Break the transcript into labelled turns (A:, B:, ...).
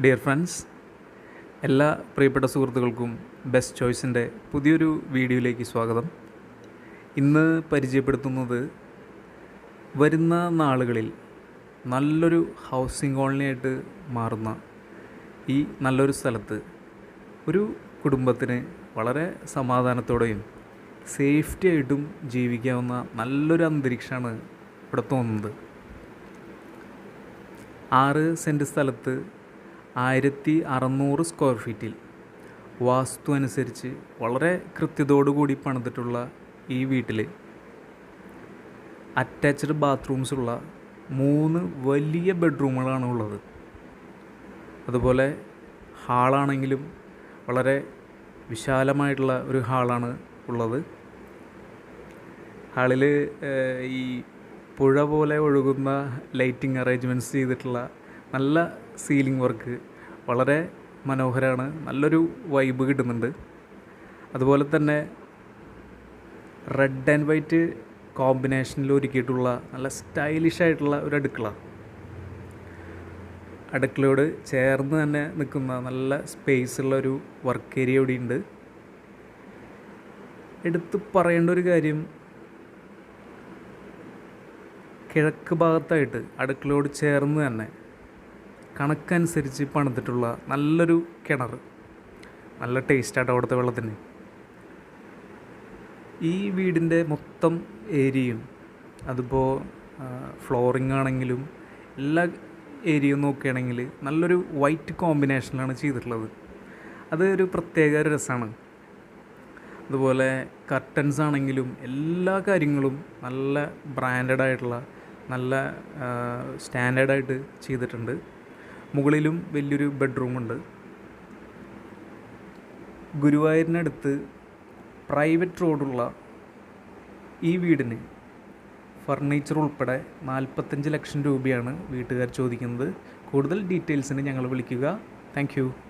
A: Dear friends എല്ലാ പ്രിയപ്പെട്ട സുഹൃത്തുക്കൾക്കും ബെസ്റ്റ് ചോയ്സിന്റെ പുതിയൊരു വീഡിയോയിലേക്ക് സ്വാഗതം. ഇന്ന് പരിചയപ്പെടുത്തുന്നത് വരുന്ന നാളുകളിൽ നല്ലൊരു ഹൗസിംഗ് കോളനിയായിട്ട് മാറുന്ന ഈ നല്ലൊരു സ്ഥലത്ത് ഒരു കുടുംബത്തിന് വളരെ സമാധാനത്തോടെയും സേഫ്റ്റി ആയിട്ടും ജീവിക്കാവുന്ന നല്ലൊരു അന്തരീക്ഷമാണ് ഇവിടെ തോന്നുന്നത്. ആറ് സെന്റ് സ്ഥലത്ത് ആയിരത്തി അറുന്നൂറ് സ്ക്വയർ ഫീറ്റിൽ. വാസ്തു അനുസരിച്ച് വളരെ കൃത്യതയോടുകൂടി പണിതിട്ടുള്ള ഈ വീട്ടിൽ അറ്റാച്ച്ഡ് ബാത്റൂംസ് ഉള്ള മൂന്ന് വലിയ ബെഡ്റൂമുകളാണ് ഉള്ളത്. അതുപോലെ ഹാളാണെങ്കിലും വളരെ വിശാലമായിട്ടുള്ള ഒരു ഹാളാണ് ഉള്ളത്. ഹാളിൽ ഈ പുഴ പോലെ ഒഴുകുന്ന ലൈറ്റിംഗ് അറേഞ്ച്മെന്റ്സ് ചെയ്തിട്ടുള്ള നല്ല സീലിംഗ് വർക്ക് വളരെ മനോഹരമാണ് നല്ലൊരു വൈബ് കിട്ടുന്നുണ്ട്. അതുപോലെ തന്നെ റെഡ് ആൻഡ് വൈറ്റ് കോമ്പിനേഷനിൽ ഒരുക്കിയിട്ടുള്ള നല്ല സ്റ്റൈലിഷ് ആയിട്ടുള്ള ഒരു അടുക്കള. അടുക്കളയോട് ചേർന്ന് തന്നെ നിൽക്കുന്ന നല്ല സ്പേസ് ഉള്ള ഒരു വർക്ക് ഏരിയ ഇവിടെ ഉണ്ട്. എടുത്ത് പറയേണ്ട ഒരു കാര്യം കിഴക്ക് ഭാഗത്തായിട്ട് അടുക്കളയോട് ചേർന്ന് തന്നെ കണക്കനുസരിച്ച് പണിതിട്ടുള്ള നല്ലൊരു കിണർ നല്ല ടേസ്റ്റായിട്ട് അവിടുത്തെ വെള്ളത്തിന്. ഈ വീടിന്റെ മൊത്തം ഏരിയയും അതിപ്പോൾ ഫ്ലോറിംഗ് ആണെങ്കിലും എല്ലാ ഏരിയയും നോക്കുകയാണെങ്കിൽ നല്ലൊരു വൈറ്റ് കോമ്പിനേഷനിലാണ് ചെയ്തിട്ടുള്ളത്. അത് ഒരു പ്രത്യേക രസമാണ് അതുപോലെ കർട്ടൻസ് ആണെങ്കിലും എല്ലാ കാര്യങ്ങളും നല്ല ബ്രാൻഡഡ് ആയിട്ടുള്ള നല്ല സ്റ്റാൻഡേർഡായിട്ട് ചെയ്തിട്ടുണ്ട്. മുകളിലും വലിയൊരു ബെഡ്റൂമുണ്ട് ഗുരുവായൂരിനടുത്ത് പ്രൈവറ്റ് റോഡുള്ള ഈ വീടിന് ഫർണിച്ചർ ഉൾപ്പെടെ നാൽപ്പത്തഞ്ച് ലക്ഷം രൂപയാണ് വീട്ടുകാർ ചോദിക്കുന്നത്. കൂടുതൽ ഡീറ്റെയിൽസിന് ഞങ്ങൾ വിളിക്കുക. താങ്ക്